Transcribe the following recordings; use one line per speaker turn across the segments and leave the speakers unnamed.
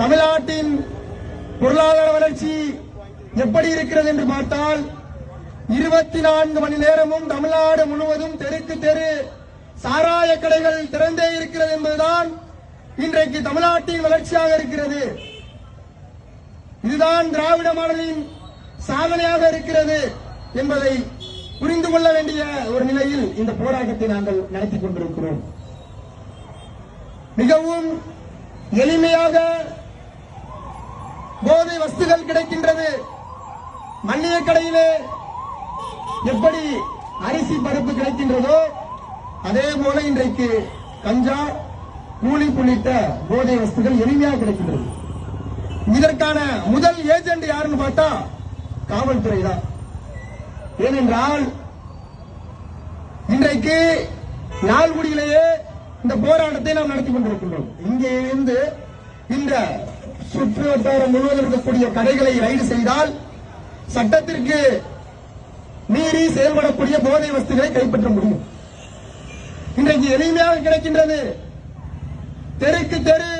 தமிழ்நாட்டின் பொருளாதார வளர்ச்சி எப்படி இருக்கிறது என்று பார்த்தால் இருபத்தி நான்கு மணி நேரமும் தமிழ்நாடு முழுவதும் தெருக்கு தெரு சாராய கடைகள் திறந்தே இருக்கிறது என்பதுதான் இன்றைக்கு தமிழ்நாட்டின் வளர்ச்சியாக இருக்கிறது. இதுதான் திராவிட மாடலின் சாதனையாக இருக்கிறது என்பதை புரிந்து கொள்ள வேண்டிய ஒரு நிலையில் இந்த போராட்டத்தை நாங்கள் நடத்தி கொண்டிருக்கிறோம். மிகவும் எளிமையாக போதை வஸ்துகள் கிடைக்கின்றது. மல்லிய கடையிலே எப்படி அரிசி பருப்பு கிடைக்கின்றதோ அதே போல இன்றைக்கு கஞ்சா கூலி உள்ளிட்ட போதை வஸ்துகள் எளிமையாக கிடைக்கின்றது. இதற்கான முதல் ஏஜென்ட் யாருன்னு பார்த்தா காவல்துறை தான். ஏனென்றால் இன்றைக்கு நால்குடியிலேயே இந்த போராட்டத்தை நாம் நடத்தி கொண்டிருக்கின்றோம். இங்கே இருந்து இந்த சுற்று வட்டாரம் முழுவதும் இருக்கக்கூடிய கடைகளை ரைடு செய்தால் சட்டத்திற்கு மீறி செயல்படக்கூடிய போதை வஸ்துகளை கைப்பற்ற முடியும். இன்றைக்கு எளிமையாக கிடைக்கின்றது. தெருக்கு தெரு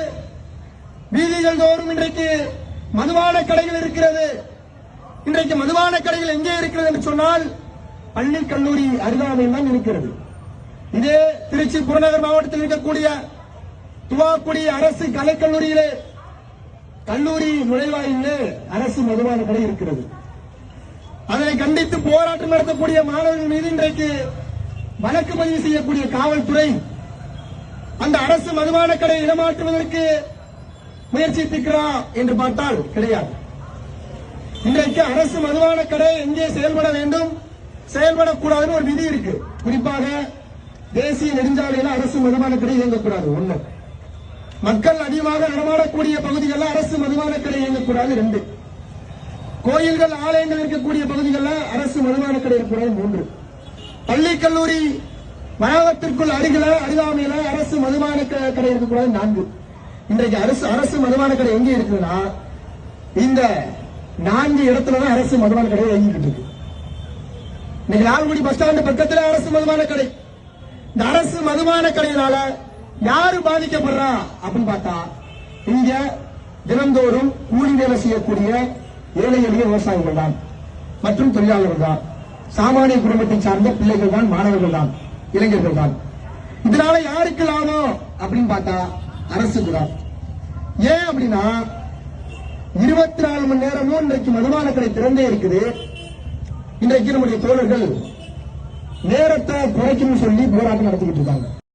வீதிகள் தோறும் இன்றைக்கு மதுவான கடைகள் இருக்கிறது. இன்றைக்கு மதுபான கடைகள் எங்கே இருக்கிறது என்று சொன்னால் பள்ளி கல்லூரி அருகாமையில் தான் இருக்கிறது. இதே திருச்சி புறநகர் மாவட்டத்தில் இருக்கக்கூடிய துவாக்குடி அரசு கலைக்கல்லூரியிலே கல்லூரி நுழைவாயிலே அரசு மதுபான கடை இருக்கிறது. அதனை கண்டித்து போராட்டம் நடத்தக்கூடிய மாணவர்கள் மீது இன்றைக்கு வழக்கு பதிவு செய்யக்கூடிய காவல்துறை அந்த அரசு மதுபான கடை இடமாற்றுவதற்கு முயற்சித்திருக்கிறா என்று பார்த்தால் கிடையாது. இன்றைக்கு அரசு மதுபான கடை எங்கே செயல்பட வேண்டும் செயல்படக்கூடாதுன்னு ஒரு விதி இருக்கு. குறிப்பாக தேசிய நெடுஞ்சாலையில அரசு மதுபான கடை இயங்கக்கூடாது. ஒண்ணு. மக்கள் அதிகமாக நடமாடக்கூடிய பகுதிகளில் அரசு மதுபான கடை இயங்கக்கூடாது ரெண்டு. கோயில்கள் ஆலயங்கள் இருக்கக்கூடிய பகுதிகளில் அரசு மதுபான கடை இருக்கக்கூடாது மூன்று. பள்ளி கல்லூரி வளாகத்திற்குள் அருகில அருகாமையில அரசு மதுபான க- கடை இருக்கக்கூடாது நான்கு. இன்றைக்கு அரசு அரசு மதுபான கடை எங்கே இருக்குதுன்னா இந்த நான்கு இடத்துல தான் அரசு மதுபான கடை இயங்கிட்டு இருக்கு. இன்னைக்கு லால்குடி பஸ் ஸ்டாண்டு பக்கத்துல அரசு மதுபான கடை இந்த அரசு மதுபான கடையினால யாரு பாதிக்கப்படுறா அப்படின்னு பார்த்தா இங்க தினந்தோறும் கூலி வேலை செய்யக்கூடிய ஏழை எளிய விவசாயிகள் தான். மற்றும் தொழிலாளர்கள் தான். சாமானிய குடும்பத்தை சார்ந்த பிள்ளைகள் தான் மாணவர்கள் தான் இளைஞர்கள் தான். இதனால யாருக்கு லாபம் அப்படின்னு பார்த்தா அரசுக்கு தான். ஏன் அப்படின்னா இருபத்தி நாலு மணி நேரமும் இன்றைக்கு மதுபான கடை திறந்தே இருக்குது. இன்றைக்கு நம்முடைய தோழர்கள் நேரத்தை குறைக்கணும்னு சொல்லி போராட்டம் நடத்திக்கிட்டு இருக்காங்க.